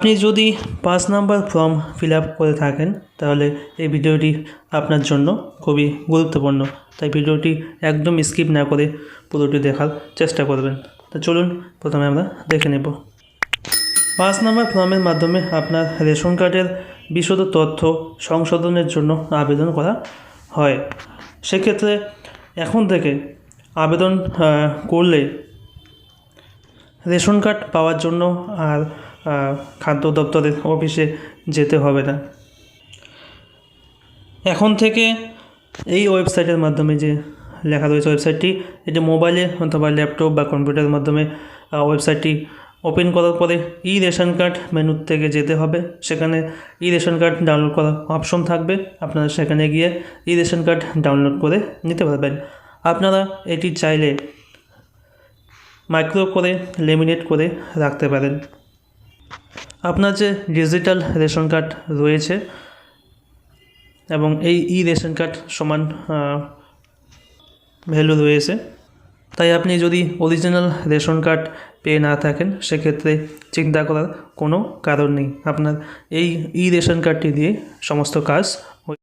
আপনি যদি পাঁচ নাম্বার ফর্ম ফিল আপ করে থাকেন, তাহলে এই ভিডিওটি আপনার জন্য খুবই গুরুত্বপূর্ণ। তাই ভিডিওটি একদম স্কিপ না করে পুরোটি দেখার চেষ্টা করবেন। তো চলুন প্রথমে আমরা দেখে নেব। পাঁচ নাম্বার ফর্মের মাধ্যমে আপনার রেশন কার্ডের বিশদ তথ্য সংশোধনের জন্য আবেদন করা হয়। সেক্ষেত্রে এখন থেকে আবেদন করলে রেশন কার্ড পাওয়ার জন্য আর খাদ্য দপ্তরের অফিসে যেতে হবে না। এখন থেকে এই ওয়েবসাইটের মাধ্যমে যে লেখা রয়েছে ওয়েবসাইটটি, এটি মোবাইলে অথবা ল্যাপটপ বা কম্পিউটারের মাধ্যমে ওয়েবসাইটটি ওপেন করার পরে ই রেশন কার্ড মেনু থেকে যেতে হবে। সেখানে ই রেশন কার্ড ডাউনলোড করার অপশন থাকবে। আপনারা সেখানে গিয়ে ই রেশন কার্ড ডাউনলোড করে নিতে পারবেন। আপনারা এটি চাইলে মাইক্রো করে, লেমিনেট করে রাখতে পারেন। আপনার যে ডিজিটাল রেশন কার্ড রয়েছে এবং এই ই রেশন কার্ড সমান ভ্যালু রয়েছে, তাই আপনি যদি অরিজিনাল রেশন কার্ড পেয়ে না থাকেন, সেক্ষেত্রে চিন্তা করার কোনো কারণ নেই। আপনার এই ই রেশন কার্ডটি দিয়ে সমস্ত কাজ হয়ে-